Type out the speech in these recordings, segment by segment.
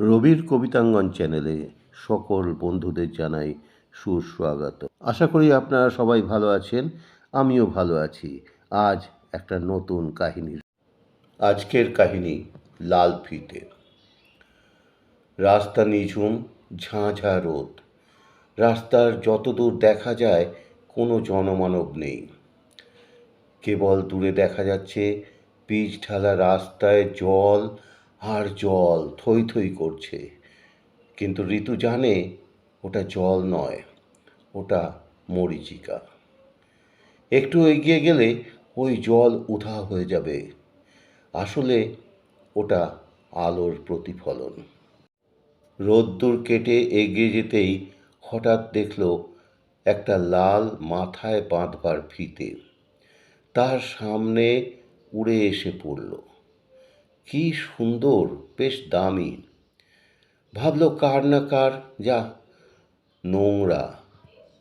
রবির কবিতাঙ্গন চ্যানেলে সকল বন্ধুদের জানাই সুস্বাগত। আশা করি আপনারা সবাই ভালো আছেন, আমিও ভালো আছি। আজ একটা নতুন কাহিনী। আজকের কাহিনী লাল ফিতে। রাস্তা নিঝুম, ঝাঁঝা রোদ। রাস্তার যতদূর দেখা যায়, কোনো জনমানব নেই। কেবল দূরে দেখা যাচ্ছে, পিচ ঢালা রাস্তায় জল আর জল থই থই করছে। কিন্তু ঋতু জানে ওটা জল নয়, ওটা মরিচিকা। একটু এগিয়ে গেলে ওই জল উধা হয়ে যাবে। আসলে ওটা আলোর প্রতিফলন। রোদ্দুর কেটে এগিয়ে যেতেই হঠাৎ দেখল একটা লাল মাথায় বাঁধবার ফিতে। তার সামনে উড়ে এসে পড়ল। কি সুন্দর, বেশ দামি। ভাবলো কার না কার, যা নোংরা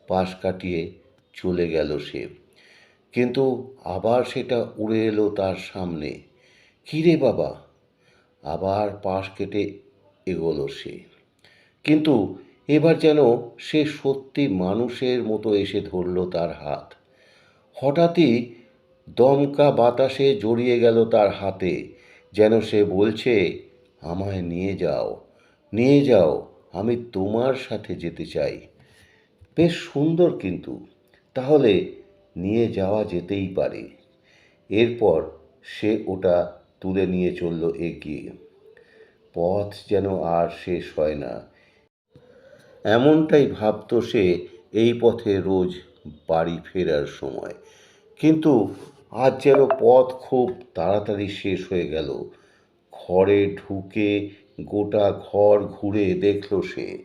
পাশ কাটিয়ে চলে গেল সে। কিন্তু আবার সেটা উড়ে এলো তার সামনে। কিরে বাবা, আবার পাশ কেটে এগোলো সে। কিন্তু এবার যেন সে সত্যি মানুষের মতো এসে ধরল তার হাত। হঠাৎই দমকা বাতাসে জড়িয়ে গেল তার হাতে। যেন সে বলছে, আমায় নিয়ে যাও নিয়ে যাও, আমি তোমার সাথে যেতে চাই। বেশ সুন্দর কিন্তু, তাহলে নিয়ে যাওয়া যেতেই পারে। এরপর সে ওটা তুলে নিয়ে চলল এগিয়ে। পথ যেন আর শেষ হয় না। এমনটাই ভাবতো সে এই পথে রোজ বাড়ি ফেরার সময়। কিন্তু আজ যেন পথ খুব তাড়াতাড়ি শেষ হয়ে গেল। ঘরে ঢুকে গোটা ঘর ঘুরে দেখল সে।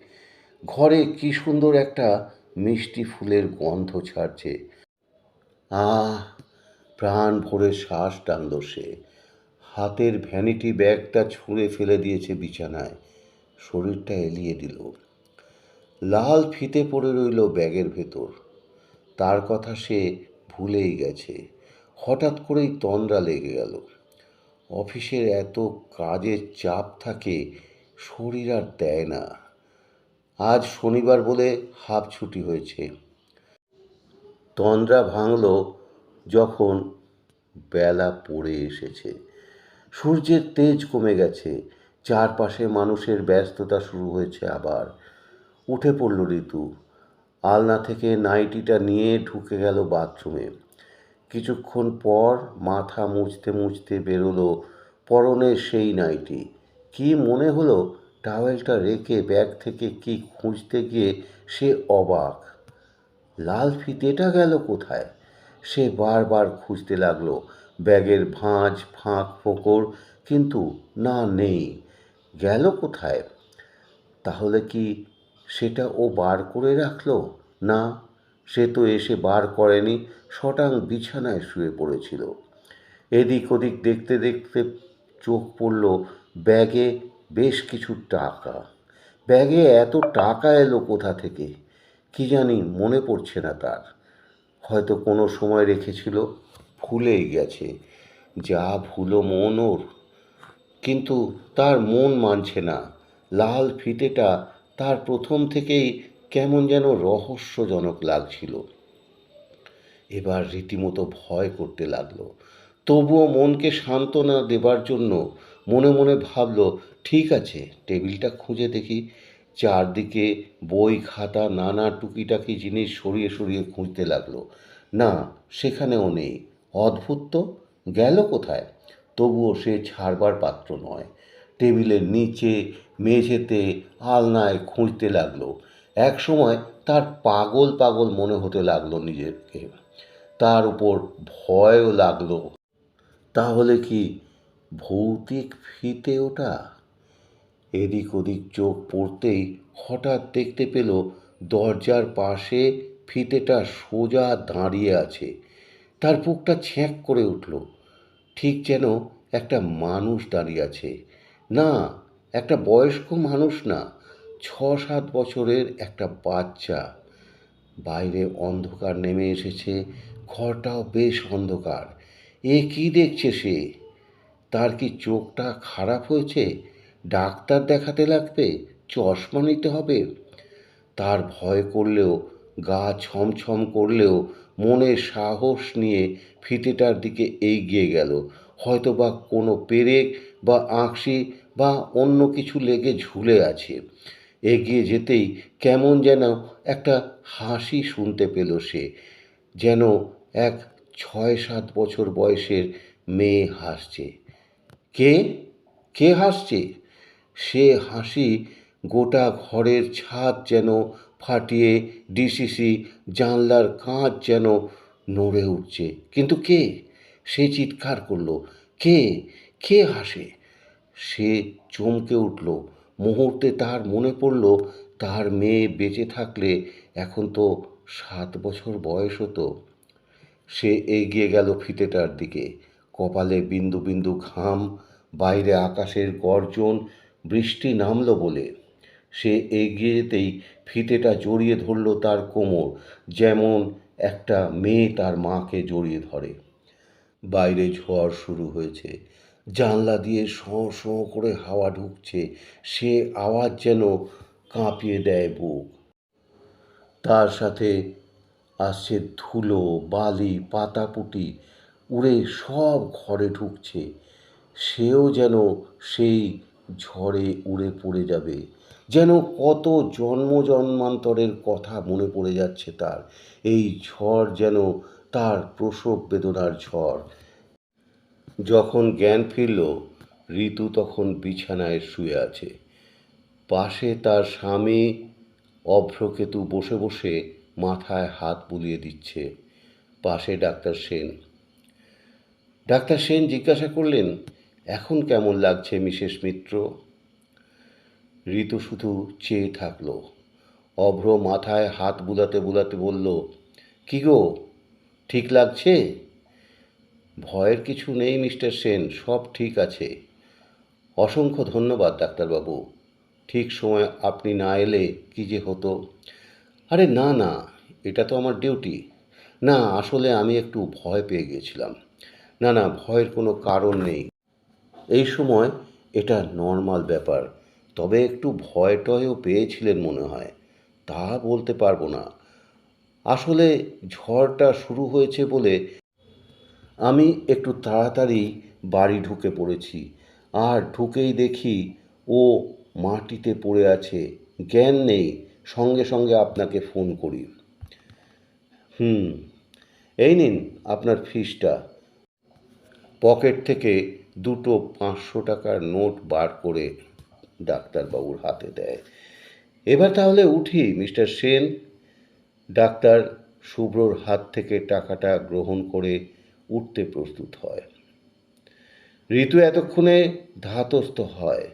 ঘরে কি সুন্দর একটা মিষ্টি ফুলের গন্ধ ছাড়ছে। আহ, প্রাণ ভরে শ্বাস টানল সে। হাতের ভ্যানিটি ব্যাগটা ছুঁড়ে ফেলে দিয়েছে বিছানায়। শরীরটা এলিয়ে দিল। লাল ফিতে পড়ে রইল ব্যাগের ভেতর। তার কথা সে ভুলেই গেছে। হঠাৎ করেই তন্দ্রা লেগে গেল। অফিসের এত কাজের চাপ থাকে, শরীর আর দেয় না। আজ শনিবার বলে হাফ ছুটি হয়েছে। তন্দ্রা ভাঙল যখন বেলা পড়ে এসেছে। সূর্যের তেজ কমে গেছে। চারপাশে মানুষের ব্যস্ততা শুরু হয়েছে আবার। উঠে পড়ল ঋতু। আলনা থেকে নাইটিটা নিয়ে ঢুকে গেল বাথরুমে। কিছুক্ষণ পর মাথা মুছতে মুছতে বেরোলো পরনে সেই নাইটি। কি মনে হলো টাওয়েলটা রেখে ব্যাগ থেকে কি খুঁজতে গিয়ে সে অবাক। লাল ফিতেটা গেল কোথায়? সে বারবার খুঁজতে লাগল। ব্যাগের ভাঁজ, ফাঁক, ফোকর কিন্তু না নেই। গেল কোথায়? তাহলে কি সেটা ও বার করে রাখল না সে তো এসে বার করেনি শটাং বিছানায় শুয়ে পড়েছিল। এদিক ওদিক দেখতে দেখতে চোখ পড়ল ব্যাগে বেশ কিছু টাকা। ব্যাগে এত টাকা এলো কোথা থেকে? কি জানি মনে পড়ছে না তার। হয়তো কোনো সময় রেখেছিল, ভুলেই গেছে। যা ভুলো মন ওর। কিন্তু তার মন মানছে না। লাল ফিতেটা তার প্রথম থেকেই কেমন যেন রহস্যজনক লাগছিল। এবার রীতিমতো ভয় করতে লাগল। তবুও মনকে সান্ত্বনা দেবার জন্য মনে মনে ভাবলো, ঠিক আছে, টেবিলটা খুঁজে দেখি। চারদিকে বই খাতা নানা টুকিটাকি জিনিস সরিয়ে সরিয়ে খুঁজতে লাগল। না, সেখানেও নেই। অদ্ভুত তো, গেল কোথায়? তবুও সে ছাড়বার পাত্র নয়। টেবিলের নিচে মেঝেতে আলনায় খুঁজতে লাগল। এক সময় তার পাগল পাগল মনে হতে লাগল নিজেকে। তার উপর ভয়ও লাগল। তাহলে কি ভৌতিক ফিতে ওটা? এদিক ওদিক চোখ পড়তেই হঠাৎ দেখতে পেল দরজার পাশে ফিতেটা সোজা দাঁড়িয়ে আছে। তার বুকটা ছ্যাঁক করে উঠল। ঠিক যেন একটা মানুষ দাঁড়িয়ে আছে। না, একটা বয়স্ক মানুষ না। ছ সাত বছরের একটা বাচ্চা। বাইরে অন্ধকার নেমে এসেছে, ঘরটাও বেশ অন্ধকার। এ কি দেখছে সে? তার কি চোখটা খারাপ হয়েছে? ডাক্তার দেখাতে লাগবে? চশমা নিতে হবে? তার ভয় করলেও, গা ছমছম করলেও মনে সাহস নিয়ে ফিতেটার দিকে এগিয়ে গেল। হয়তো বা কোনো পেরেক বা আঁকশি বা অন্য কিছু লেগে ঝুলে আছে। এগিয়ে যেতেই কেমন যেন একটা হাসি শুনতে পেল সে, যেন এক ছয় সাত বছর বয়সের মেয়ে হাসছে। কে? কে হাসছে? সে হাসি গোটা ঘরের ছাদ যেন ফাটিয়ে ডিসিসি জানলার কাঁচ যেন নড়ে উঠছে। কিন্তু কে? সে চিৎকার করল, কে? কে হাসে? সে চমকে উঠল মুহূর্তে তার মনে পড়ল তার মেয়ে বেঁচে থাকলে এখন তো সাত বছর বয়স হতো। সে এগিয়ে গেল ফিতেটার দিকে। কপালে বিন্দু বিন্দু ঘাম, বাইরে আকাশের গর্জন, বৃষ্টি নামল বলে। সে এগিয়ে যেতেই ফিতেটা জড়িয়ে ধরল তার কোমর, যেমন একটা মেয়ে তার মাকে জড়িয়ে ধরে। বাইরে ঝড় শুরু হয়েছে। জানলা দিয়ে শোঁ শোঁ করে হাওয়া ঢুকছে। সে আওয়াজ যেন কাঁপিয়ে দেয় বুক। তার সাথে আসছে ধুলো, বালি, পাতাপুটি, উড়ে সব ঘরে ঢুকছে। সেও যেন সেই ঝড়ে উড়ে পড়ে যাবে। যেন কত জন্ম জন্মান্তরের কথা মনে পড়ে যাচ্ছে তার। এই ঝড় যেন তার প্রসব বেদনার ঝড়। যখন জ্ঞান ফিরল, ঋতু তখন বিছানায় শুয়ে আছে। পাশে তার স্বামী অভ্রকেতু বসে বসে মাথায় হাত বুলিয়ে দিচ্ছে। পাশে ডাক্তার সেন। ডাক্তার সেন জিজ্ঞাসা করলেন, এখন কেমন লাগছে মিসেস মিত্র? ঋতু শুধু চেয়ে থাকল। অভ্র মাথায় হাত বুলাতে বুলাতে বলল, কি গো, ঠিক লাগছে? ভয়ের কিছু নেই, মিস্টার সেন, সব ঠিক আছে। অসংখ্য ধন্যবাদ, ডাক্তারবাবু। ঠিক সময় আপনি না এলে কি যে হতো? আরে না না, এটা তো আমার ডিউটি। না, আসলে আমি একটু ভয় পেয়ে গিয়েছিলাম। না না, ভয়ের কোনো কারণ নেই। এই সময় এটা নর্মাল ব্যাপার, তবে একটু ভয় টয়ও পেয়েছিলেন মনে হয়। তা বলতে পারব না। আসলে ঝড়টা শুরু হয়েছে বলে আমি একটু তাড়াতাড়ি বাড়ি ঢুকে পড়েছি। আর ঢুকেই দেখি ও মাটিতে পড়ে আছে। জ্ঞান নেই, সঙ্গে সঙ্গে আপনাকে ফোন করি। হুম, এই নিন আপনার ফিসটা। পকেট থেকে দুটো পাঁচশো টাকার নোট বার করে ডাক্তারবাবুর হাতে দেয়। এবার তাহলে উঠি, মিস্টার সেন। ডাক্তার শুভ্রর হাত থেকে টাকাটা গ্রহণ করে উঠতে প্রস্তুত হয়। ঋতু এতক্ষণে ধাতস্থ হয়।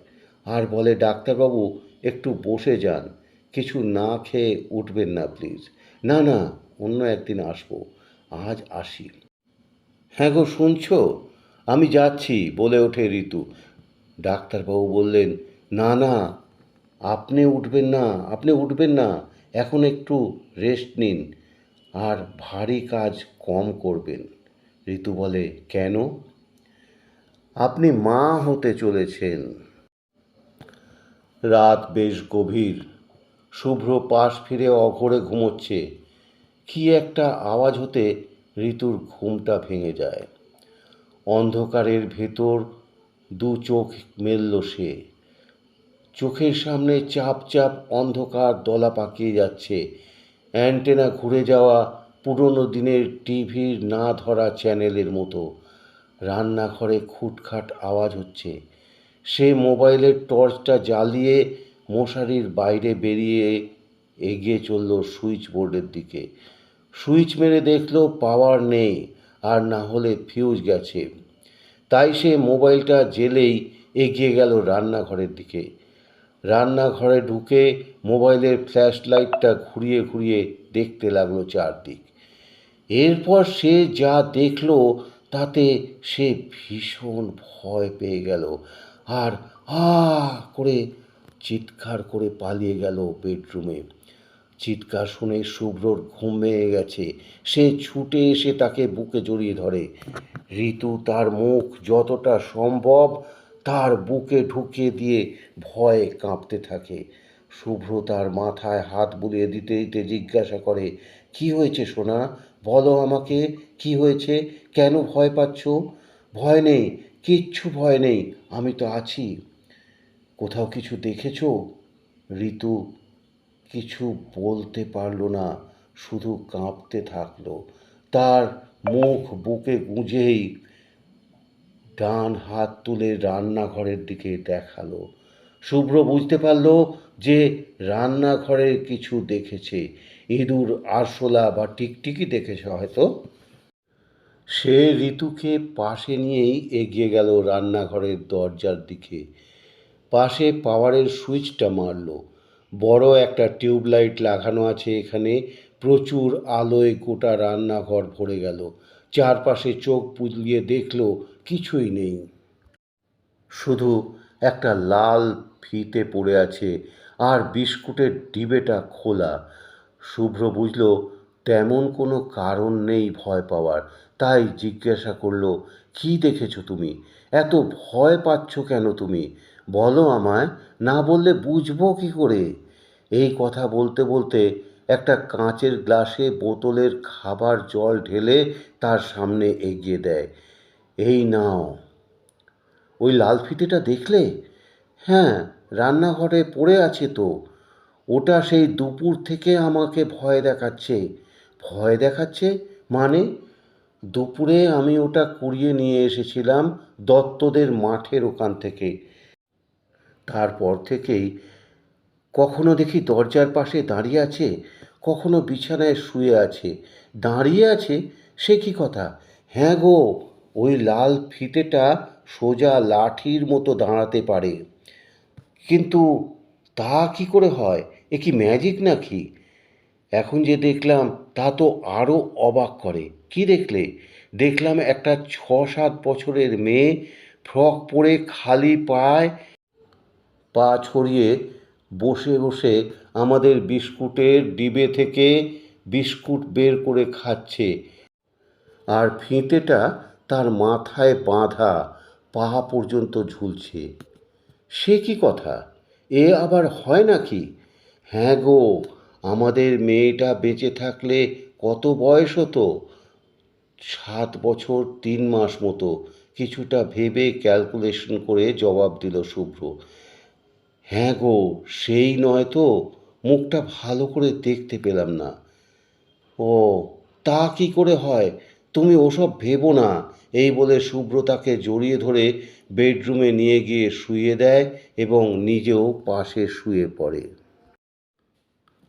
আর বলে, ডাক্তারবাবু, একটু বসে যান। কিছু না খেয়ে উঠবেন না, প্লিজ। না না, অন্য একদিন আসব। আজ আসি। হ্যাঁ গো, শুনছো? আমি যাচ্ছি, বলে ওঠে ঋতু। ডাক্তারবাবু বললেন, না না, আপনি উঠবেন না, আপনি উঠবেন না। এখন একটু রেস্ট নিন। আর ভারী কাজ কম করবেন। ঋতু বলে, কেন? আপনি মা হতে চলেছেন। রাত বেশ গভীর। শুভ্র পাশ ফিরে অঘরে ঘুমোচ্ছে। কি একটা আওয়াজ হতে ঋতুর ঘুমটা ভেঙে যায়। অন্ধকারের ভেতর দু চোখ মেলল সে। চোখের সামনে চাপ চাপ অন্ধকার দলা পাকিয়ে যাচ্ছে। অ্যান্টেনা ঘুরে যাওয়া পুরনো দিনের টিভির না ধরা চ্যানেলের মতো। রান্নাঘরে খুটখাট আওয়াজ হচ্ছে। সে মোবাইলের টর্চটা জ্বালিয়ে মশারির বাইরে বেরিয়ে এগিয়ে চলল সুইচ বোর্ডের দিকে। সুইচ মেরে দেখল পাওয়ার নেই, আর না হলে ফিউজ গেছে। তাই সে মোবাইলটা জেলেই এগিয়ে গেল রান্নাঘরের দিকে। রান্নাঘরে ঢুকে মোবাইলের ফ্ল্যাশ লাইটটা ঘুরিয়ে ঘুরিয়ে দেখতে লাগল চারদিক। এরপর সে যা দেখল, তাতে সে ভীষণ ভয় পেয়ে গেল আর আ করে চিৎকার করে পালিয়ে গেল বেডরুমে। চিৎকার শুনে শুভ্রর ঘুম ভেঙে গেছে। সে ছুটে এসে তাকে বুকে জড়িয়ে ধরে। ঋতু তার মুখ যতটা সম্ভব তার বুকে ঢুকিয়ে দিয়ে ভয়ে কাঁপতে থাকে। শুভ্র তার মাথায় হাত বুলিয়ে দিতে দিতে জিজ্ঞাসা করে, কি হয়েছে সোনা? বলো আমাকে, কি হয়েছে? কেন ভয় পাচ্ছ? ভয় নেই, কিচ্ছু ভয় নেই, আমি তো আছি। কোথাও কিছু দেখেছ? ঋতু কিছু বলতে পারল না, শুধু কাঁপতে থাকল। তার মুখ বুকে গুঁজেই ডান হাত তুলে রান্নাঘরের দিকে দেখাল। শুভ্র বুঝতে পারল যে রান্নাঘরে কিছু দেখেছে। ইঁদুর, আরশোলা বা টিকটিকি দেখেছে হয়তো? সে ঋতুকে পাশে নিয়েই এগিয়ে গেল রান্নাঘরের দরজার দিকে। পাশে পাওয়ারের সুইচটা মারলো। বড় একটা টিউবলাইট লাগানো আছে এখানে। প্রচুর আলোয় গোটা রান্নাঘর ভরে গেল। চারপাশে চোখ বুলিয়ে দেখল, কিছুই নেই। শুধু একটা লাল ফিতে পড়ে আছে। আর বিস্কুটের ডিবেটা খোলা। শুভ্র বুঝল, তেমন কোনো কারণ নেই ভয় পাওয়ার। তাই জিজ্ঞাসা করল, কী দেখেছ তুমি? এত ভয় পাচ্ছ কেন তুমি? বলো আমায়, না বললে বুঝব কী করে? এই কথা বলতে বলতে একটা কাঁচের গ্লাসে বোতলের খাবার জল ঢেলে তার সামনে এগিয়ে দেয়। এই নাও। ওই লাল ফিতেটা দেখলে? হ্যাঁ রান্নাঘরে পড়ে আছে তো। ওটা সেই দুপুর থেকে আমাকে ভয় দেখাচ্ছে। ভয় দেখাচ্ছে মানে দুপুরে আমি ওটা কুড়িয়ে নিয়ে এসেছিলাম দত্তদের মাঠের ওখান থেকে। তারপর থেকেই কখনো দেখি দরজার পাশে দাঁড়িয়ে আছে, কখনো বিছানায় শুয়ে আছে। দাঁড়িয়ে আছে? সে কি কথা? হ্যাঁ গো, ওই লাল ফিতেটা সোজা লাঠির মতো দাঁড়াতে পারে। কিন্তু তা কি করে হয়? এ কি ম্যাজিক নাকি? এখন যে দেখলাম, তা তো আরও অবাক করে। কি দেখলে? দেখলাম একটা ছ সাত বছরের মেয়ে ফ্রক পরে খালি পায় পা ছড়িয়ে বসে বসে আমাদের বিস্কুটের ডিবে থেকে বিস্কুট বের করে খাচ্ছে। আর ফিতেটা তার মাথায় বাঁধা পা পর্যন্ত ঝুলছে। সে কি কথা? এ আবার হয় নাকি? হ্যাঁ গো, আমাদের মেয়েটা বেঁচে থাকলে কত বয়স হতো? সাত বছর তিন মাস মতো, কিছুটা ভেবে ক্যালকুলেশন করে জবাব দিল শুভ্র। হ্যাঁ গো, সেই নয় তো, মুখটা ভালো করে দেখতে পেলাম না। ও, তা কি করে হয়? তুমি ওসব ভেবো না। এই বলে শুভ্র তাকে জড়িয়ে ধরে বেডরুমে নিয়ে গিয়ে শুয়ে দেয় এবং নিজেও পাশে শুয়ে পড়ে।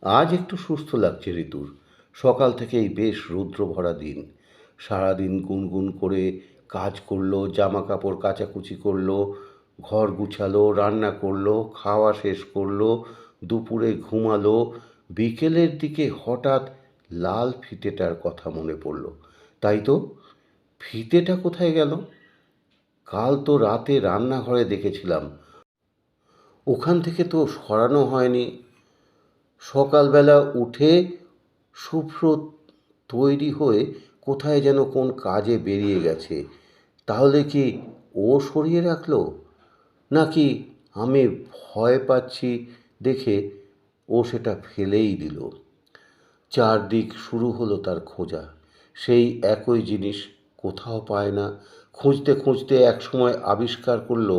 আজ একটু সুস্থ লাগছে ঋতুর। সকাল থেকেই বেশ রৌদ্র ভরা দিন। সারাদিন গুনগুন করে কাজ করল জামা কাপড় কাচাকুচি করল, ঘর গুছালো, রান্না করল, খাওয়া শেষ করল, দুপুরে ঘুমালো, বিকেলের দিকে হঠাৎ লাল ফিতেটার কথা মনে পড়ল। তাই তো? ফিতেটা কোথায় গেল? কাল তো রাতে রান্নাঘরে দেখেছিলাম। ওখান থেকে তো সরানো হয়নি। সকালবেলা উঠে শুভ্র তৈরি হয়ে কোথায় যেন কোন কাজে বেরিয়ে গেছে। তাহলে কি ও সরিয়ে রাখল? নাকি আমি ভয় পাচ্ছি দেখে ও সেটা ফেলেই দিল। চারদিক শুরু হলো তার খোঁজা। সেই একই জিনিস কোথাও পায় না। খুঁজতে খুঁজতে একসময় আবিষ্কার করল,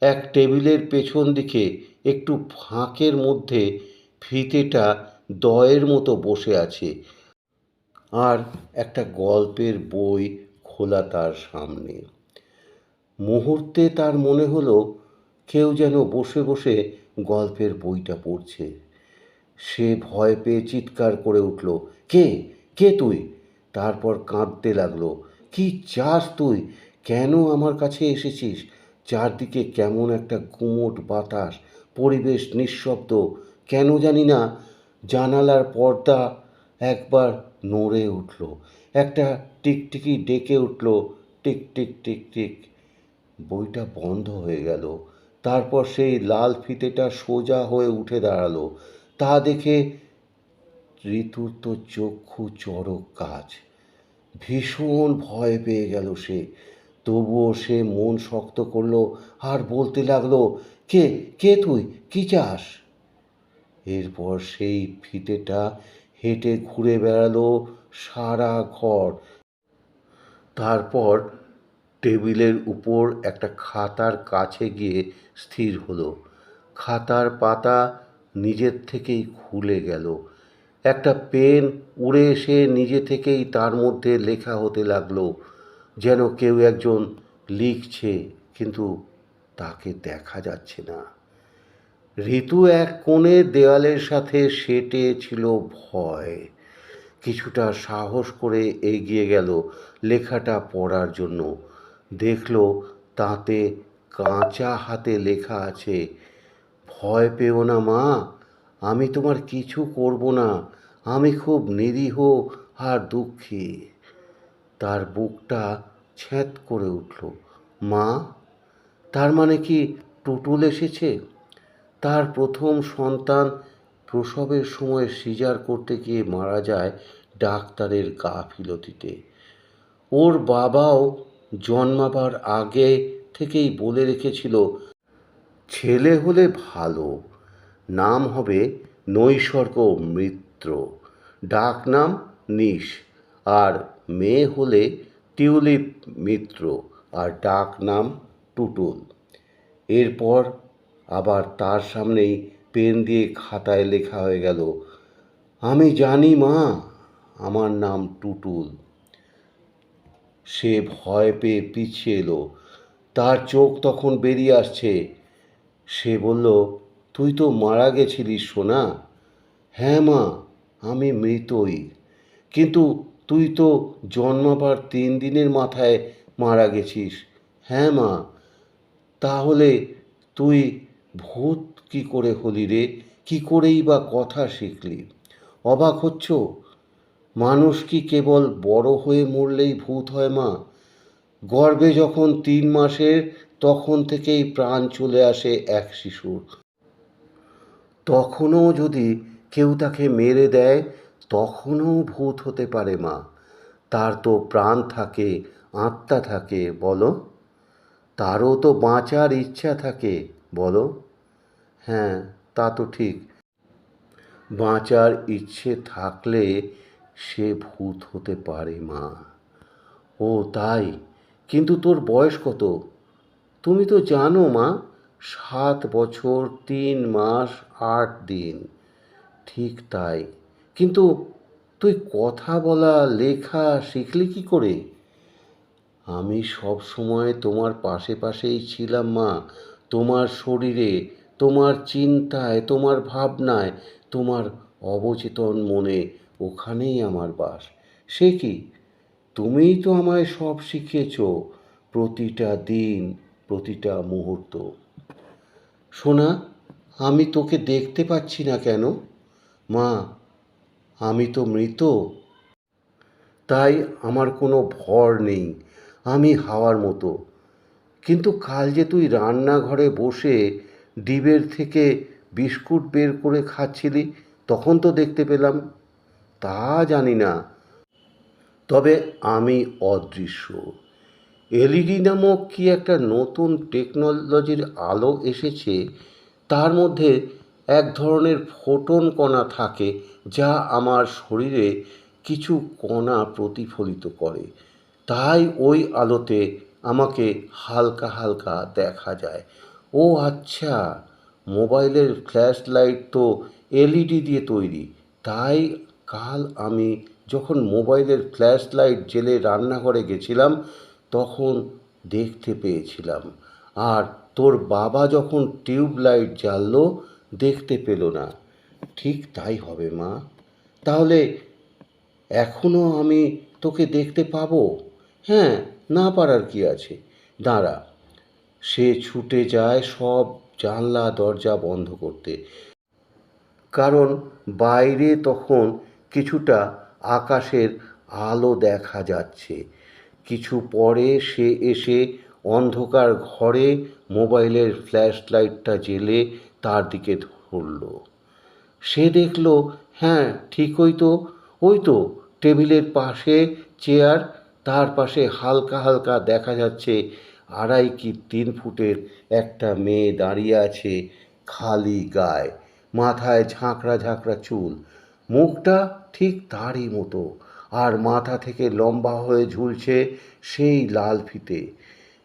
এক টেবিলের পেছন দিকে একটু ফাঁকের মধ্যে ফিতেটা দয়ের মতো বসে আছে আর একটা গল্পের বই খোলা তার সামনে। মুহূর্তে তার মনে হলো কেউ যেন বসে বসে গল্পের বইটা পড়ছে। সে ভয় পেয়ে চিৎকার করে উঠল, কে? কে তুই? তারপর কাঁদতে লাগল, কি চাস তুই? কেন আমার কাছে এসেছিস? চারদিকে কেমন একটা গুমোট বাতাস, পরিবেশ নিঃশব্দ কেন জানি না, জানালার পর্দা একবার নড়ে উঠল। একটা টিকটিকি ডেকে উঠল, টিক টিক টিক টিক। বইটা বন্ধ হয়ে গেল। তারপর সেই লাল ফিতেটা সোজা হয়ে উঠে দাঁড়াল। তা দেখে ঋতুর তো চক্ষু চড়ক কাজ। ভীষণ ভয় পেয়ে গেল সে। তবুও সে মন শক্ত করল, আর বলতে লাগল, কে কে তুই? কি চাস? এরপর সেই ফিতেটা হেঁটে ঘুরে বেড়ালো সারা ঘর। তারপর টেবিলের উপর একটা খাতার কাছে গিয়ে স্থির হলো। খাতার পাতা নিজের থেকেই খুলে গেল। একটা পেন উড়ে এসে নিজে থেকেই তার মধ্যে লেখা হতে লাগল, যেন কেউ একজন লিখছে, কিন্তু তাকে দেখা যাচ্ছে না। ঋতু এক কোণে দেওয়ালের সাথে সেটে ছিল ভয়। কিছুটা সাহস করে এগিয়ে গেল লেখাটা পড়ার জন্য। দেখল তাতে কাঁচা হাতে লেখা আছে, ভয় পেও না মা, আমি তোমার কিছু করব না, আমি খুব নিরীহ আর দুঃখী। তার বুকটা ছ্যাঁত করে উঠল, মা, তার মানে কি টুটুল এসেছে? তার প্রথম সন্তান প্রসবের সময় সিজার করতে গিয়ে মারা যায় ডাক্তারের গাফিলতিতে। ওর বাবাও জন্মাবার আগে থেকেই বলে রেখেছিল, ছেলে হলে ভালো, নাম হবে নৈসর্গ মিত্র ডাক নাম নিশ, আর মেয়ে হলে টিউলিপ মিত্র, আর ডাক নাম টুটুল। এরপর আবার তার সামনেই পেন দিয়ে খাতায় লেখা হয়ে গেল, আমি জানি মা, আমার নাম টুটুল। সে ভয় পেয়ে পিছিয়ে এলো। তার চোখ তখন বেরিয়ে আসছে। সে বলল, তুই তো মারা গেছিলিস সোনা? হ্যাঁ মা, আমি মৃতই। কিন্তু তুই তো জন্মাবার তিন দিনের মাথায় মারা গেছিস। হ্যাঁ মা, তাহলে তুই ভূত কি করে হলি রে? কি করেই বা কথা শিখলি? অবাক হচ্ছ? মানুষ কি কেবল বড় হয়ে মরলেই ভূত হয় মা? গর্ভে যখন তিন মাসের, তখন থেকেই প্রাণ চলে আসে এক শিশুর। তখনও যদি কেউ তাকে মেরে দেয়, তখনও ভূত হতে পারে মা। তার তো প্রাণ থাকে, আত্মা থাকে, বলো? তারও তো বাঁচার ইচ্ছা থাকে। বলো? হ্যাঁ তা তো ঠিক। বাঁচার ইচ্ছে থাকলে সে ভূত হতে পারে, মা। ও, তাই? কিন্তু তোর বয়স কত? তুমি তো জানো, মা, সাত বছর, তিন মাস, আট দিন। ঠিক তাই। কিন্তু তুই কথা বলা, লেখা শিখলি কি করে? আমি সব সময় তোমার পাশে পাশেই ছিলাম, মা। তোমার শরীরে, তোমার চিন্তায়, তোমার ভাবনায়, তোমার অবচেতন মনে ওখানেই আমার বাস। সে কি? তুমিই তো আমায় সব শিখিয়েছ, প্রতিটা দিন, প্রতিটা মুহূর্ত। সোনা, আমি তোকে দেখতে পাচ্ছি না কেন? মা, আমি তো মৃত। তাই আমার কোনো ভর নেই। আমি হাওয়ার মতো। কিন্তু কাল যে তুই রান্নাঘরে বসে ডিবের থেকে বিস্কুট বের করে খাচ্ছিলি, তখন তো দেখতে পেলাম, তা জানি না। তবে আমি অদৃশ্য। এলইডি নামক কি একটা নতুন টেকনোলজির আলো এসেছে, তার মধ্যে এক ধরনের ফোটন কণা থাকে, যা আমার শরীরে কিছু কণা প্রতিফলিত করে। তাই ওই আলোতে আমাকে হালকা হালকা দেখা যায়। ও আচ্ছা মোবাইলের ফ্ল্যাশ লাইট তো এলইডি দিয়ে তৈরি। তাই কাল আমি যখন মোবাইলের ফ্ল্যাশ লাইট জেলে রান্নাঘরে গেছিলাম, তখন দেখতে পেয়েছিলাম। আর তোর বাবা যখন টিউব লাইট জ্বাললো, দেখতে পেল না। ঠিক তাই হবে, মা। তাহলে এখনও আমি তোকে দেখতে পাবো? হ্যাঁ না পারার কি আছে? দাঁড়া। সে ছুটে যায় সব জানলা, দরজা বন্ধ করতে। কারণ বাইরে তখন কিছুটা আকাশের আলো দেখা যাচ্ছে। কিছু পরে সে এসে অন্ধকার ঘরে মোবাইলের ফ্ল্যাশ লাইটটা জেলে তার দিকে ধরল। সে দেখল হ্যাঁ ঠিক ওই তো। ওই তো, টেবিলের পাশে চেয়ার তার পাশে হালকা হালকা দেখা যাচ্ছে আড়াই কি তিন ফুটের একটা মেয়ে দাঁড়িয়ে আছে খালি গায়ে, মাথায় ঝাঁকড়া ঝাঁকড়া চুল। মুখটা ঠিক তারই মতো আর মাথা থেকে লম্বা হয়ে ঝুলছে সেই লাল ফিতে।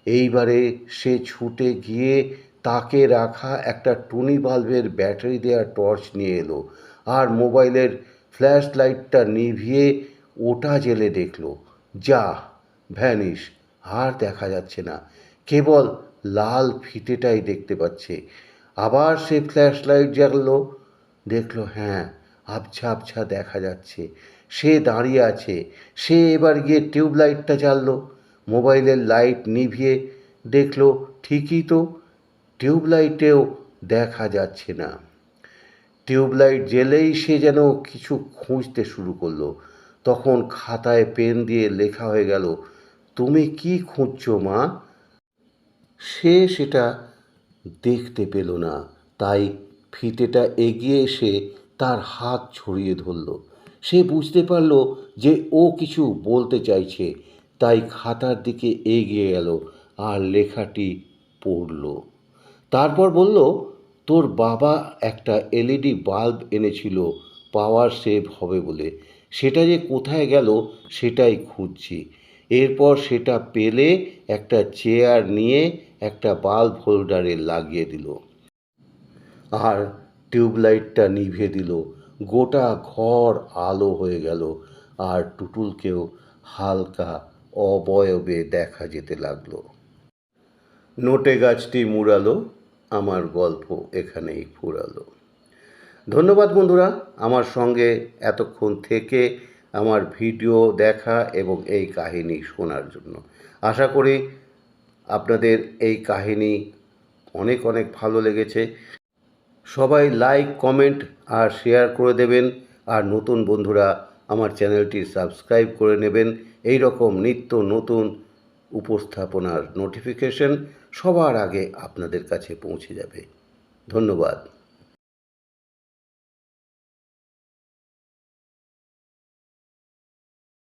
এইবারে সে ছুটে গিয়ে তাকে রাখা একটা টুনি বাল্বের ব্যাটারি দেওয়া টর্চ নিয়ে এলো আর মোবাইলের ফ্ল্যাশ লাইটটা নিভিয়ে ওটা জেলে দেখল। যা ভ্যানিশ, আর দেখা যাচ্ছে না। কেবল লাল ফিতেটাই দেখতে পাচ্ছে। আবার সে ফ্ল্যাশ লাইট জ্বাললো। দেখল হ্যাঁ আবছা আবছা দেখা যাচ্ছে। সে দাঁড়িয়ে আছে। সে এবার গিয়ে টিউবলাইটটা জ্বাললো। মোবাইলের লাইট নিভিয়ে দেখল, ঠিকই তো, টিউবলাইটেও দেখা যাচ্ছে না। টিউবলাইট জ্বেলেই সে যেন কিছু খুঁজতে শুরু করল। তখন খাতায় পেন দিয়ে লেখা হয়ে গেল, তুমি কি খুঁজছো, মা? সে সেটা দেখতে পেল না। তাই ফিতেটা এগিয়ে এসে তার হাত ছড়িয়ে ধরল। সে বুঝতে পারল যে ও কিছু বলতে চাইছে। তাই খাতার দিকে এগিয়ে গেল আর লেখাটি পড়ল। তারপর বলল, তোর বাবা একটা এলইডি বাল্ব এনেছিল, পাওয়ার সেভ হবে বলে। সেটা যে কোথায় গেল সেটাই খুঁজছি। এরপর সেটা পেলে একটা চেয়ার নিয়ে একটা বাল্ব হোল্ডারে লাগিয়ে দিল। আর টিউবলাইটটা নিভিয়ে দিল। গোটা ঘর আলো হয়ে গেল। আর টুটুলকেও হালকা অবয়বে দেখা যেতে লাগল। নোটে গাছটি মুড়ালো, আমার গল্প এখানেই ফুরালো। ধন্যবাদ বন্ধুরা আমার সঙ্গে এতক্ষণ থেকে আমার ভিডিও দেখা এবং এই কাহিনী শোনার জন্য। আশা করি আপনাদের এই কাহিনী অনেক অনেক ভালো লেগেছে। সবাই লাইক, কমেন্ট আর শেয়ার করে দেবেন আর নতুন বন্ধুরা আমার চ্যানেলটি সাবস্ক্রাইব করে নেবেন। এই রকম নিত্য নতুন উপস্থাপনার নোটিফিকেশন সবার আগে আপনাদের কাছে পৌঁছে যাবে। ধন্যবাদ।